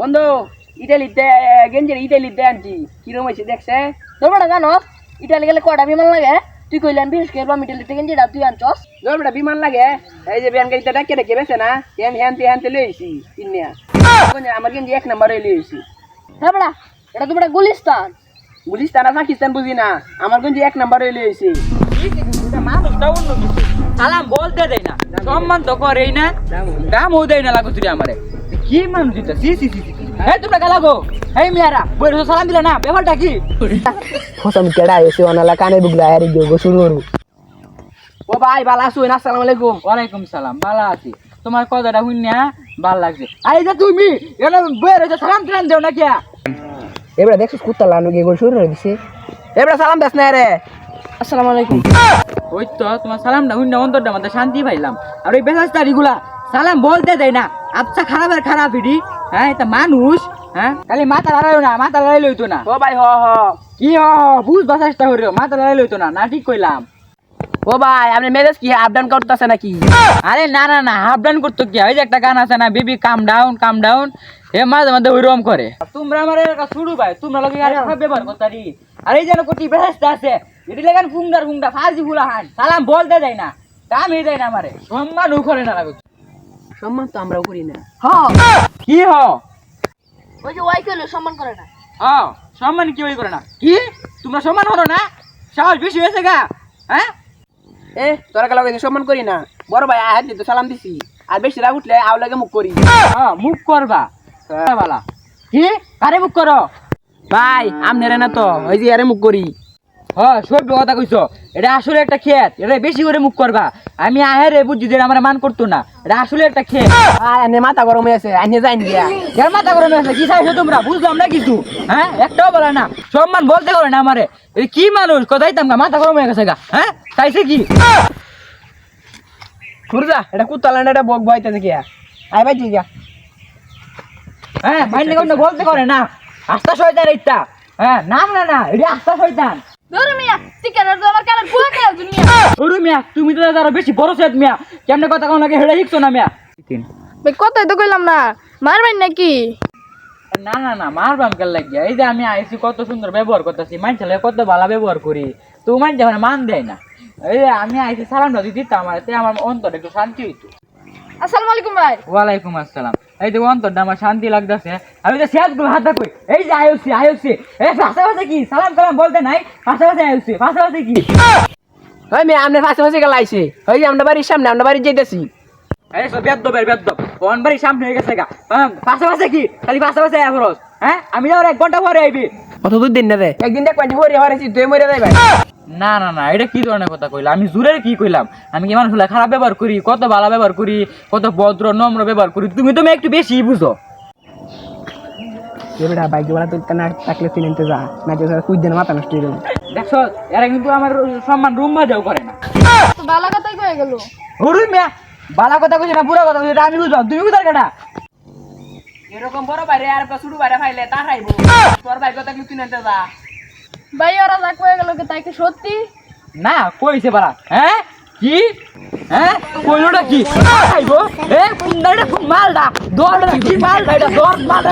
বন্ধু ইটালিতে গেঞ্জির ইটালিতে আনছি। কিরম হয়েছে দেখছে? তোর বেটা জানো ইটালি গেলে কটা বিমান লাগে? তুই কইলেন বিশ কেজি আমি ইটালিতে গেঞ্জিটা তুই আনছস। তোর বেটা বিমান লাগে। এই যে বিয়ান গাড়িতে ডাকে ডাকে বেছে না হ্যান হ্যানতে হ্যানতে লই আইছি কিনিয়া আমার গেঞ্জি এক নাম্বারে লই আইছি। হ্যাঁ বেটা এটা তো বেটা গুলিস্তান। গুলিস্তান আর পাকিস্তান বুঝি না আমার গেঞ্জি এক নাম্বারে লই আইছি। মানুষটা অন্য কিছু সালাম বলতে দেয় না সম্মান তো করেই না। দামও দেয় না লাগো তুই আমারে কি মানুষ এটা? সি সি সি এই তোমরা গেলা গো। এই মিয়ারা বই সালাম দিলে না। ব্যাপারটা কি? ফসাম কেডা এসে অনালা কানে বুগলা আর গিয়ে শুরু করু। ও ভাই ভালো আছুন আসসালামু আলাইকুম। ওয়ালাইকুম সালাম ভালো আছি। তোমার কথাটা শুনিয়া ভালো লাগছে। আরে যে তুমি এটা বই রয়েছে সালাম টালাম দেও না কিয়া? এবারে দেখছিস কুত্তা লানো গিয়ে শুরু করে দিছে। এবারে সালাম দেস না রে। আসসালামু আলাইকুম। ওই তো তোমার সালামটা শুনিয়া অন্তরটা মধ্যে শান্তি পাইলাম। আর ওই বেসাস্তারিগুলা সালাম বলতে দেয় না। আচ্ছা খারাপের খারাপ ইডি হ্যাঁ এটা মানুষ হ্যাঁ। খালি মাথা লড়াইও না মাথা লড়াই লইতো না। ও ভাই হ হ। কি হ বুঝবার চেষ্টা করিও মাথা লড়াই লইতো না। না ঠিক কইলাম। ও ভাই আপনি মেজাজ কি আপ ডাউন করতেছে নাকি? আরে না না না হাফ ডাউন করতো কি? ওই যে একটা গান আছে না baby come down come down hey মাঝে মাঝে ওইরকম করে। তোমরা আমার শুরু ভাই তোমরা লোকে আরে খারাপ ব্যবহার করতারি আর এই যেন কোটি বেহেস্তা আছে এটি লেগান ফুংডার ফুংডা ফাজি ফুলা হান। সালাম বলতে দেয় না দামই দেয় না আমারে। সম্মান করে না লাগে সম্মান তো আমরাও করি না। হ্যাঁ কি হ? ওই যে ওয়াই কইলো সম্মান করে না। হ্যাঁ সম্মান কি ওই করে না? কি? তোমরা সম্মান হলো না? সাহস বেশি হয়েছে গা হ্যাঁ? এ তোরা কালো সম্মান করি না। বড় ভাই আয় তো সালাম দিছি। আর বেশি রাগ উঠলে আও লাগে মুখ করি। হ্যাঁ মুখ করবা? বালা। কি? কারে মুখ করো? ভাই আমনেরে না তো ওই যে আরে মুখ করি। হ্যাঁ সভ্য কথা কইছো। এটা আসলে একটা ক্ষেত। এটা বেশি করে মুখ করবা। আমি আহে রে বুঝছি যে আমার মান করতো না। এটা আসলে একটা আর এনে মাথা গরম হয়ে আছে আইনে যাইন এর মাথা করে আছে কি চাইছো তোমরা? বুঝলাম না কিছু। হ্যাঁ একটাও বলে না। সম্মান বলতে করে না আমারে। কি মানুষ? কোথায় তামগা মাথা গরম হয়ে গেছে গা। হ্যাঁ চাইছে কি? খুরজা এটা কুত্তা লান্ডা এটা বক বইতেছে কি আই ভাই আছে হ্যাঁ মাইন্ড কোনো বলতে করে না। আস্থা শয়তান এটা হ্যাঁ নাম না না এটা আস্থা শয়তান। আমার কানের পুরো খেয়াল দুনিয়া ওরু মিয়া তুমি তো আরও বেশি বড় সেট মিয়া। কেমনে কথা কোন লাগে হেডা শিখছো না মিয়া? ভাই কথাই তো কইলাম না মারবেন নাকি? না না না মারবাম কেন লাগিয়া? এই যে আমি আইসি কত সুন্দর ব্যবহার করতেছি মানছে কত ভালো ব্যবহার করি। তো মানছে মানে মান দেয় না। এই যে আমি আইসি সালামটা দিতাম আমার তে আমার অন্তর একটু শান্তি হইতো। আসসালামু আলাইকুম ভাই। ওয়ালাইকুম আসসালাম। এই যে অন্তরটা আমার শান্তি লাগতেছে। আর ওই যে শেষগুলো হাত কই এই যে আয়ুসি আয়ুসি এই পাশে পাশে কি? সালাম সালাম বলতে নাই পাশে পাশে আয়ুসি পাশে পাশে কি? ওই মেয়ে আমনে ফাঁসে গেল আইছে ওই যে আমরা বাড়ির সামনে আমরা বাড়ি যাইতেছি এই সব বেদ্য বের বেদ্য কোন বাড়ি সামনে হয়ে গেছে গা? হ্যাঁ, পাশে পাশে কি? খালি পাশে পাশে আবরস হ্যাঁ? আমি যাওয়ার এক ঘণ্টা পরে আইবি। অত দূর দিন না রে। একদিন দেখ পাঁচ হরে হরেছি তুই মরে যাই ভাই না না না এটা কি ধরনের কথা কইলাম আমি জোরে কি কইলাম? আমি কি মানুষ হলে খারাপ ব্যবহার করি কত ভালো ব্যবহার করি কত ভদ্র নম্র ব্যবহার করি তুমি তো একটু বেশি বুঝো। এবারে না থাকলে তুই নিতে যা না যে কুই দিন মাথা নষ্ট হয়ে গেল দেখছ এরা কিন্তু আমার সম্মান রুম বাজাও করে না। তো ভালো কথাই কয়ে গেল। মিয়া বালা কথা কইছে না বুড়া কথা কইছে আমি বুঝলাম তুমি বুঝার কেটা এরকম বড় বাইরে আর ছোট বাইরে ফাইলে তা খাইবো তোর বাইক থাকলে তুই নিতে যা। ভাই, ওরা যা কয়ে গেল তাই কি সত্যি? না, কইছে বারা হ্যাঁ? কি? হ্যাঁ? কইলোটা কি? খাইবো এ মালটা দৌড় কি মালটা এটা? দৌড় মাল